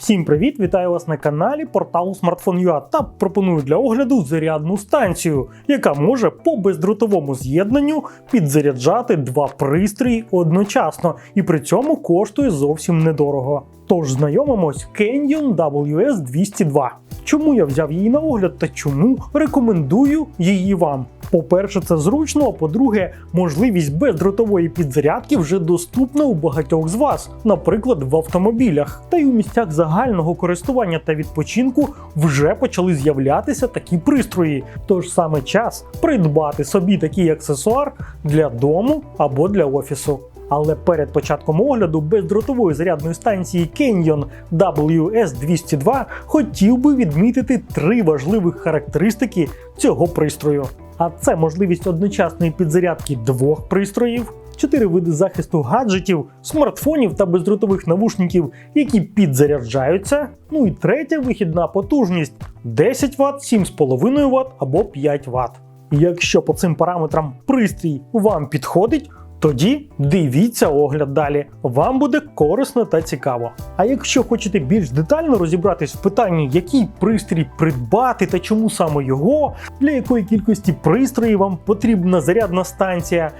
Всім привіт! Вітаю вас на каналі порталу Smartphone.ua та пропоную для огляду зарядну станцію, яка може по бездротовому з'єднанню підзаряджати два пристрої одночасно і при цьому коштує зовсім недорого. Тож знайомимось Canyon WS202. Чому я взяв її на огляд та чому рекомендую її вам? По-перше, це зручно, а по-друге, можливість бездротової підзарядки вже доступна у багатьох з вас, наприклад, в автомобілях. Та й у місцях загального користування та відпочинку вже почали з'являтися такі пристрої. Тож саме час придбати собі такий аксесуар для дому або для офісу. Але перед початком огляду бездротової зарядної станції Canyon WS202 хотів би відмітити три важливих характеристики цього пристрою. А це можливість одночасної підзарядки двох пристроїв, чотири види захисту гаджетів, смартфонів та бездротових навушників, які підзаряджаються. Ну і третя вихідна потужність 10 Вт, 7,5 Вт або 5 Вт. Якщо по цим параметрам пристрій вам підходить, тоді дивіться огляд далі. Вам буде корисно та цікаво. А якщо хочете більш детально розібратись в питанні, який пристрій придбати та чому саме його, для якої кількості пристроїв вам потрібна зарядна станція.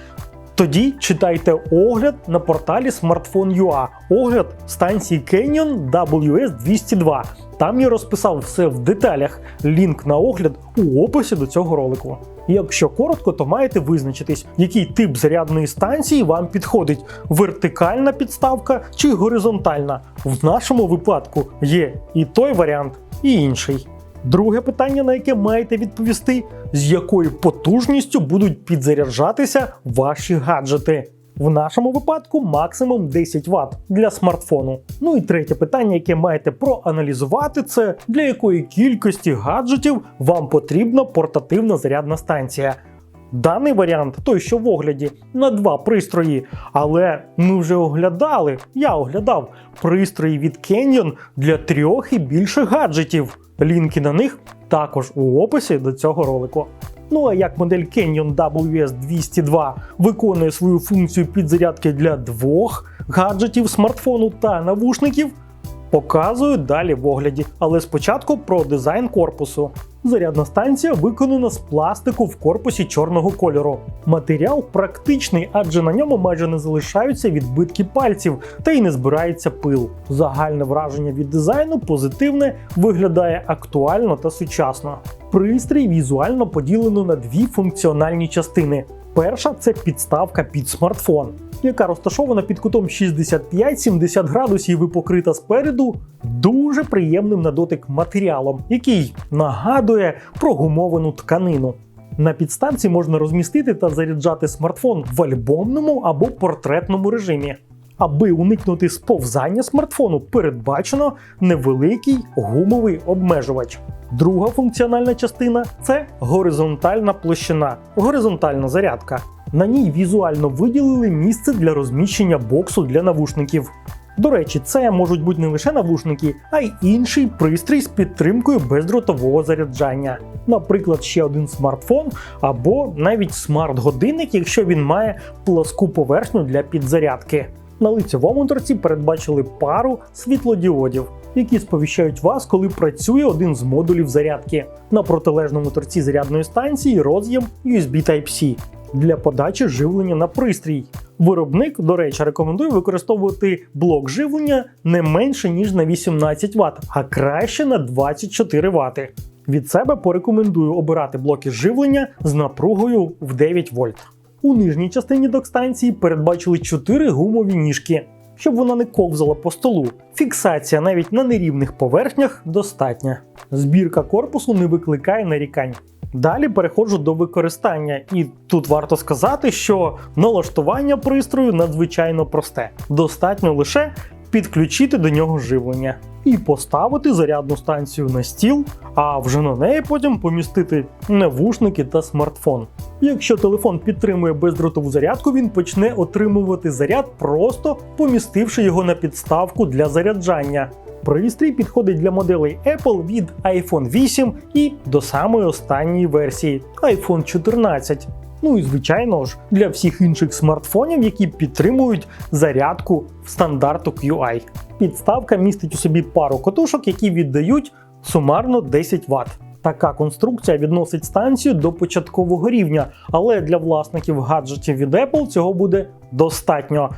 Тоді читайте огляд на порталі Smartphone.ua, огляд станції Canyon WS202. Там я розписав все в деталях. Лінк на огляд у описі до цього ролику. Якщо коротко, то маєте визначитись, який тип зарядної станції вам підходить: вертикальна підставка чи горизонтальна. В нашому випадку є і той варіант, і інший. Друге питання, на яке маєте відповісти, з якою потужністю будуть підзаряджатися ваші гаджети. В нашому випадку максимум 10 Вт для смартфону. Ну і третє питання, яке маєте проаналізувати, це для якої кількості гаджетів вам потрібна портативна зарядна станція. Даний варіант, той, що в огляді, на два пристрої, але ми вже оглядали, я оглядав пристрої від Canyon для трьох і більше гаджетів. Лінки на них також у описі до цього ролику. Ну а як модель Canyon WS202 виконує свою функцію підзарядки для двох гаджетів, смартфону та навушників, показую далі в огляді. Але спочатку про дизайн корпусу. Зарядна станція виконана з пластику в корпусі чорного кольору. Матеріал практичний, адже на ньому майже не залишаються відбитки пальців та й не збирається пил. Загальне враження від дизайну позитивне, виглядає актуально та сучасно. Пристрій візуально поділено на дві функціональні частини. Перша це підставка під смартфон, яка розташована під кутом 65-70 градусів і покрита спереду дуже приємним на дотик матеріалом, який нагадує про гумовану тканину. На підставці можна розмістити та заряджати смартфон в альбомному або портретному режимі. Аби уникнути сповзання смартфону, передбачено невеликий гумовий обмежувач. Друга функціональна частина це горизонтальна площина, горизонтальна зарядка. На ній візуально виділили місце для розміщення боксу для навушників. До речі, це можуть бути не лише навушники, а й інший пристрій з підтримкою бездротового заряджання. Наприклад, ще один смартфон або навіть смарт-годинник, якщо він має плоску поверхню для підзарядки. На лицевому торці передбачили пару світлодіодів, які сповіщають вас, коли працює один з модулів зарядки. На протилежному торці зарядної станції роз'єм USB Type-C для подачі живлення на пристрій. Виробник, до речі, рекомендує використовувати блок живлення не менше ніж на 18 Вт, а краще на 24 Вт. Від себе порекомендую обирати блоки живлення з напругою в 9 вольт. У нижній частині док-станції передбачили 4 гумові ніжки, щоб вона не ковзала по столу. Фіксація навіть на нерівних поверхнях достатня. Збірка корпусу не викликає нарікань. Далі переходжу до використання, і тут варто сказати, що налаштування пристрою надзвичайно просте. Достатньо лише підключити до нього живлення і поставити зарядну станцію на стіл, а вже на неї потім помістити навушники та смартфон. Якщо телефон підтримує бездротову зарядку, він почне отримувати заряд, просто помістивши його на підставку для заряджання. Пристрій підходить для моделей Apple від iPhone 8 і до самої останньої версії iPhone 14. Ну і звичайно ж для всіх інших смартфонів, які підтримують зарядку в стандарту QI. Підставка містить у собі пару котушок, які віддають сумарно 10 Вт. Така конструкція відносить станцію до початкового рівня, але для власників гаджетів від Apple цього буде достатньо.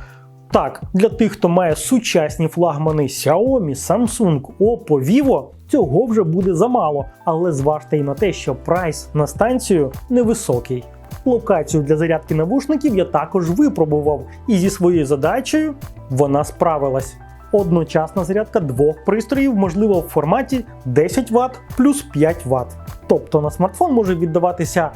Так, для тих, хто має сучасні флагмани Xiaomi, Samsung, Oppo, Vivo, цього вже буде замало, але зважте й на те, що прайс на станцію невисокий. Локацію для зарядки навушників я також випробував, і зі своєю задачею вона справилась. Одночасна зарядка двох пристроїв можлива в форматі 10 Вт плюс 5 Вт. Тобто на смартфон може віддаватися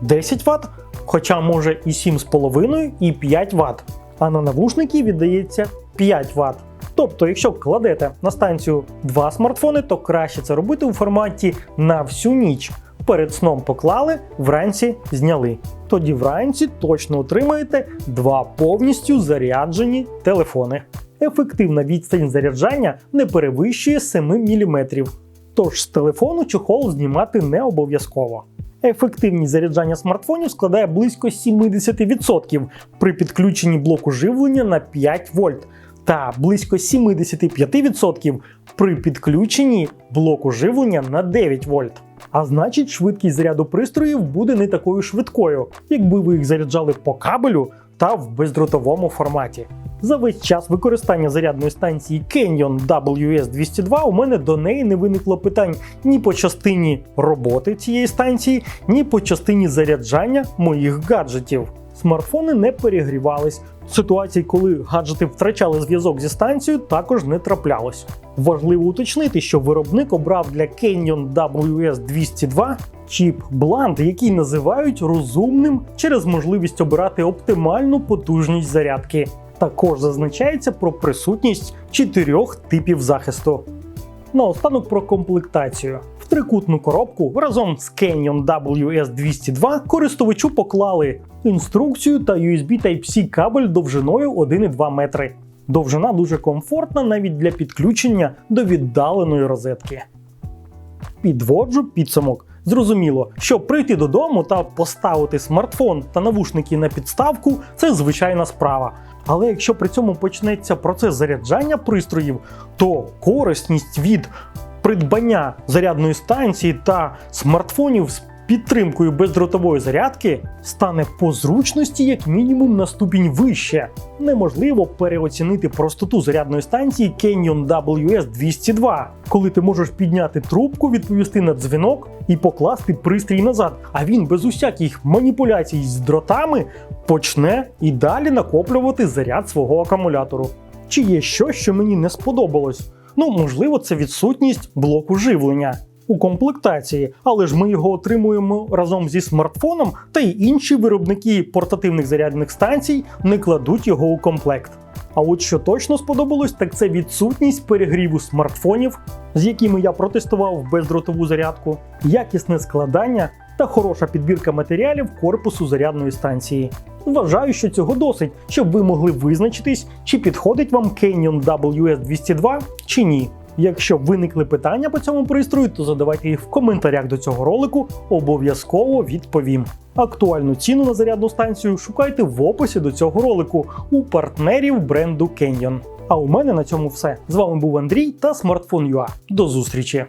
10 Вт, хоча може і 7,5 і 5 Вт. А на навушники віддається 5 Вт. Тобто, якщо кладете на станцію два смартфони, то краще це робити у форматі на всю ніч. Перед сном поклали, вранці зняли. Тоді вранці точно отримаєте два повністю заряджені телефони. Ефективна відстань заряджання не перевищує 7 мм. Тож з телефону чохол знімати не обов'язково. Ефективність заряджання смартфонів складає близько 70% при підключенні блоку живлення на 5 вольт та близько 75% при підключенні блоку живлення на 9 вольт. А значить, швидкість заряду пристроїв буде не такою швидкою, якби ви їх заряджали по кабелю та в бездротовому форматі. За весь час використання зарядної станції Canyon WS202 у мене до неї не виникло питань ні по частині роботи цієї станції, ні по частині заряджання моїх гаджетів. Смартфони не перегрівались. Ситуацій, коли гаджети втрачали зв'язок зі станцією, також не траплялось. Важливо уточнити, що виробник обрав для Canyon WS202 чіп Blunt, який називають розумним через можливість обирати оптимальну потужність зарядки. Також зазначається про присутність чотирьох типів захисту. Наостанок про комплектацію. В трикутну коробку разом з Canyon WS202 користувачу поклали інструкцію та USB Type-C кабель довжиною 1,2 метри. Довжина дуже комфортна навіть для підключення до віддаленої розетки. Підводжу підсумок. Зрозуміло, що прийти додому та поставити смартфон та навушники на підставку це звичайна справа. Але якщо при цьому почнеться процес заряджання пристроїв, то корисність від придбання зарядної станції та смартфонів з підтримкою бездротової зарядки стане по зручності як мінімум на ступінь вище. Неможливо переоцінити простоту зарядної станції Canyon WS202, коли ти можеш підняти трубку, відповісти на дзвінок і покласти пристрій назад. А він без усяких маніпуляцій з дротами почне і далі накоплювати заряд свого акумулятору. Чи є щось, що мені не сподобалось? Ну, можливо, це відсутність блоку живлення у комплектації, але ж ми його отримуємо разом зі смартфоном, та й інші виробники портативних зарядних станцій не кладуть його у комплект. А от що точно сподобалось, так це відсутність перегріву смартфонів, з якими я протестував бездротову зарядку, якісне складання та хороша підбірка матеріалів корпусу зарядної станції. Вважаю, що цього досить, щоб ви могли визначитись, чи підходить вам Canyon WS202 чи ні. Якщо виникли питання по цьому пристрою, то задавайте їх в коментарях до цього ролику, обов'язково відповім. Актуальну ціну на зарядну станцію шукайте в описі до цього ролику у партнерів бренду Canyon. А у мене на цьому все. З вами був Андрій та Смартфон.ua. До зустрічі!